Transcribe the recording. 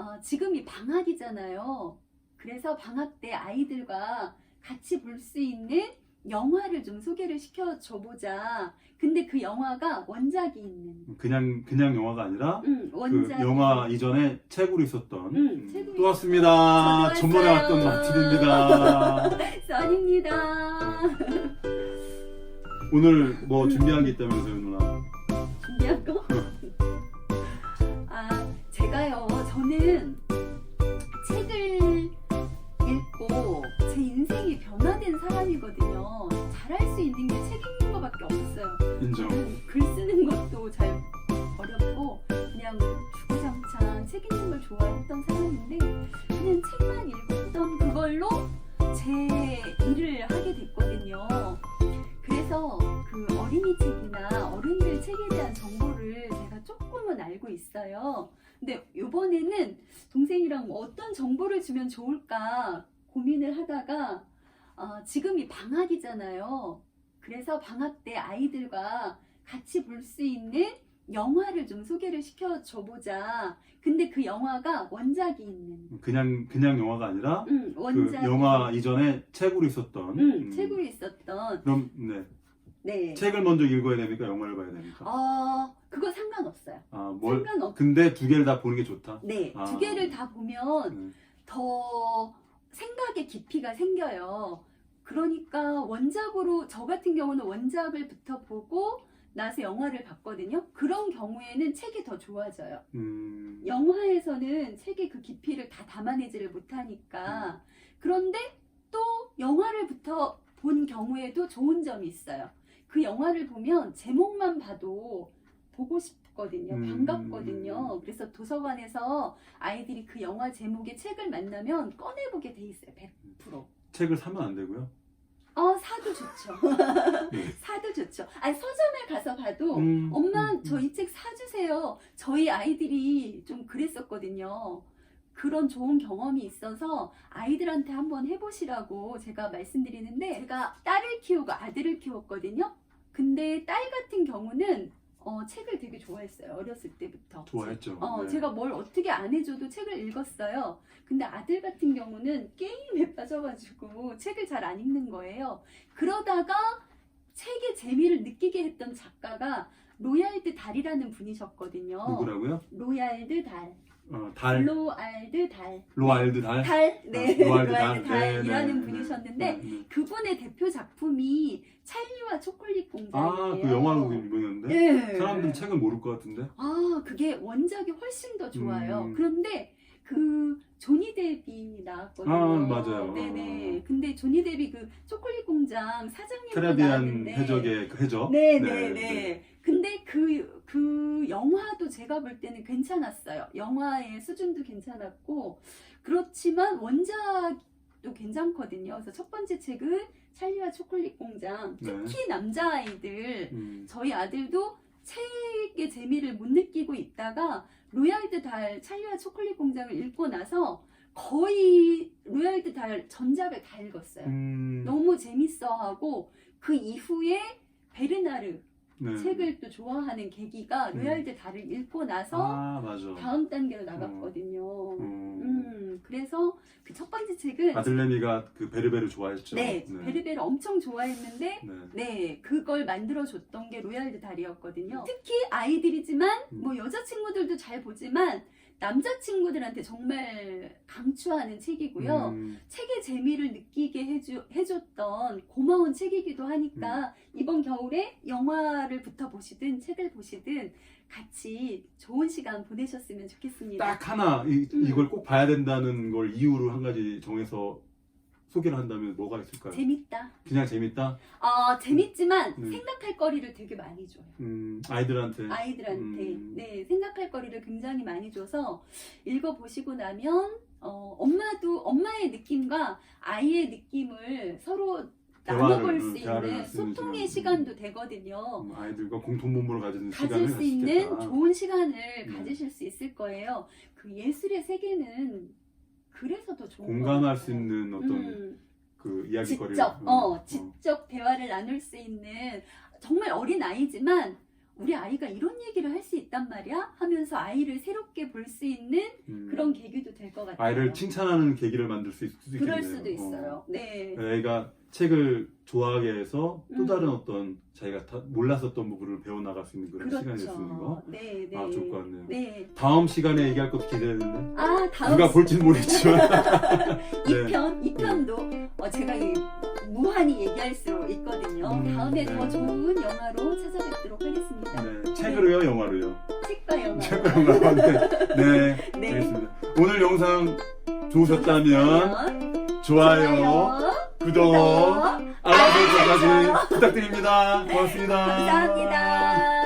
어, 지금이 방학이잖아요. 그래서 방학 때 아이들과 같이 볼 수 있는 영화를 좀 소개를 시켜줘 보자. 근데 그 영화가 원작이 있는. 그냥 그냥 영화가 아니라 응, 그 원작. 영화 이전에 책으로 있었던 응, 음, 책으로 또 왔습니다. 저도 전번에 왔어요. 왔던 맛집입니다. 써니입니다. 오늘 뭐 준비한 게 있다면서요 누나? 책 읽는 걸 좋아했던 사람인데, 그냥 책만 읽었던 그걸로 제 일을 하게 됐거든요. 그래서 그 어린이 책이나 어른들 책에 대한 정보를 제가 조금은 알고 있어요. 근데 이번에는 동생이랑 뭐 어떤 정보를 주면 좋을까 고민을 하다가 어, 지금이 방학이잖아요. 그래서 방학 때 아이들과 같이 볼 수 있는 영화를 좀 소개를 시켜줘 보자. 근데 그 영화가 원작이 있는. 그냥 그냥 영화가 아니라 응, 그 원작이 영화 이전에 책으로 있었던. 응, 음. 책으로 있었던. 그럼 네 네. 책을 먼저 읽어야 됩니까? 영화를 봐야 됩니까? 어, 그거 상관없어요. 아 뭘? 상관없. 근데 두 개를 다 보는 게 좋다. 네, 아. 두 개를 다 보면 네. 더 생각의 깊이가 생겨요. 그러니까 원작으로 저 같은 경우는 원작을부터 보고 나서 영화를 봤거든요. 그런 경우에는 책이 더 좋아져요. 음, 영화에서는 책의 그 깊이를 다 담아내지를 못하니까. 그런데 또 영화를부터 본 경우에도 좋은 점이 있어요. 그 영화를 보면 제목만 봐도 보고 싶거든요. 음. 반갑거든요. 그래서 도서관에서 아이들이 그 영화 제목의 책을 만나면 꺼내보게 돼 있어요. 100%. 책을 사면 안 되고요. 어, 사도 좋죠. 네. 사도 좋죠. 아니, 서점에 가서 봐도 음, 엄마 음, 저이책 사주세요. 저희 아이들이 좀 그랬었거든요. 그런 좋은 경험이 있어서 아이들한테 한번 해보시라고 제가 말씀드리는데 제가 딸을 키우고 아들을 키웠거든요. 근데 딸 같은 경우는 어, 책을 되게 좋아했어요. 어렸을 때부터. 좋아했죠. 어, 네. 제가 뭘 어떻게 안 해줘도 책을 읽었어요. 근데 아들 같은 경우는 게임에 빠져가지고 책을 잘 안 읽는 거예요. 그러다가 책의 재미를 느끼게 했던 작가가 로얄드 달이라는 분이셨거든요. 누구라고요? 로얄드 달. 어, 달. 로알드 달. 로알드 달. 달. 네. 아, 로알드 로얄드 달. 네, 달이라는 네, 분이셨는데 네, 네. 그분의 대표 작품이 찰리와 초콜릿 공장이에요. 아, 그 영화로 유명했는데 네. 사람들은 책을 모를 것 같은데. 아, 그게 원작이 훨씬 더 좋아요. 음. 그런데 그 조니 데비 나왔거든요. 아, 맞아요. 네네. 근데 조니 데비 그 초콜릿 공장 테레비안 나왔는데. 해적의 그 해적. 네네네. 근데 그, 그 영화도 제가 볼 때는 괜찮았어요. 영화의 수준도 괜찮았고. 그렇지만 원작도 괜찮거든요. 그래서 첫 번째 책은 찰리와 초콜릿 공장. 네. 특히 남자아이들. 음. 저희 아들도 책의 재미를 못 느끼고 있다가 로얄드 달 찰리와 초콜릿 공장을 읽고 나서 거의 로얄드 달 전작을 다 읽었어요. 음. 너무 재밌어하고 그 이후에 베르나르 네. 책을 또 좋아하는 계기가 음. 로얄드 달을 읽고 나서 아. 다음 단계로 나갔거든요. 음. 음, 그첫 번째 책은 아들내미가 그 베르베르 좋아했죠. 네, 베르베를 엄청 좋아했는데 네. 네, 그걸 만들어줬던 게 로얄드 달이었거든요. 특히 아이들이지만, 음. 뭐 여자친구들도 잘 보지만, 남자친구들한테 정말 강추하는 책이고요. 음. 책의 재미를 느끼게 해주, 해줬던 고마운 책이기도 음. 하니까, 이번 겨울에 영화를 부터 보시든 책을 보시든 같이 좋은 시간 보내셨으면 좋겠습니다. 딱 하나 이, 음. 이걸 꼭 봐야 된다는 걸 이유로 한 가지 정해서 소개를 한다면 뭐가 있을까요? 재밌다. 그냥 재밌다. 어, 재밌지만 음. 생각할 거리를 되게 많이 줘요. 음, 아이들한테. 아이들한테 음. 네 생각할 거리를 굉장히 많이 줘서 읽어보시고 나면 어, 엄마도 엄마의 느낌과 아이의 느낌을 서로 나눠볼 음, 수 있는 소통의 시간. 시간도 되거든요. 음, 아이들과 공통분모를 가지는 시간을 가질 수 있는 수 있겠다. 좋은 시간을 음. 가지실 수 있을 거예요. 그 예술의 세계는 그래서 더 좋은 공감할 것 수. 있는 어떤 음. 그 이야기거리를 직접 음, 어 직접 대화를 나눌 수 있는 정말 어린 아이지만 우리 아이가 이런 얘기를 할 수 있단 말이야 하면서 아이를 새롭게 볼 수 있는 음. 그런 계기도 될 것 같아요. 아이를 칭찬하는 계기를 만들 수 있, 수도 있겠네요. 그럴 수도 있어요. 네. 어. 애가 책을 좋아하게 해서 또 음. 다른 어떤 자기가 다 몰랐었던 부분을 배워 나갈 수 있는 그런 시간이 될수 있는 거. 그렇죠. 네, 네. 아 좋을 것 같네요. 네. 다음 시간에 얘기할 것도 기대되는데 아, 다음 누가 볼지는 모르겠지만 네. 2편, 2편도 어, 제가 이 무한히 얘기할 수 있거든요. 음, 다음에 네. 더 좋은 영화로 찾아뵙도록 하겠습니다. 네, 책으로요 영화로요. 책과 영화. 책과 영화 네. 네, 네. 알겠습니다. 오늘 영상 좋으셨다면 좋아요, 구독, 구독, 알람 설정까지 부탁드립니다. 고맙습니다. 감사합니다.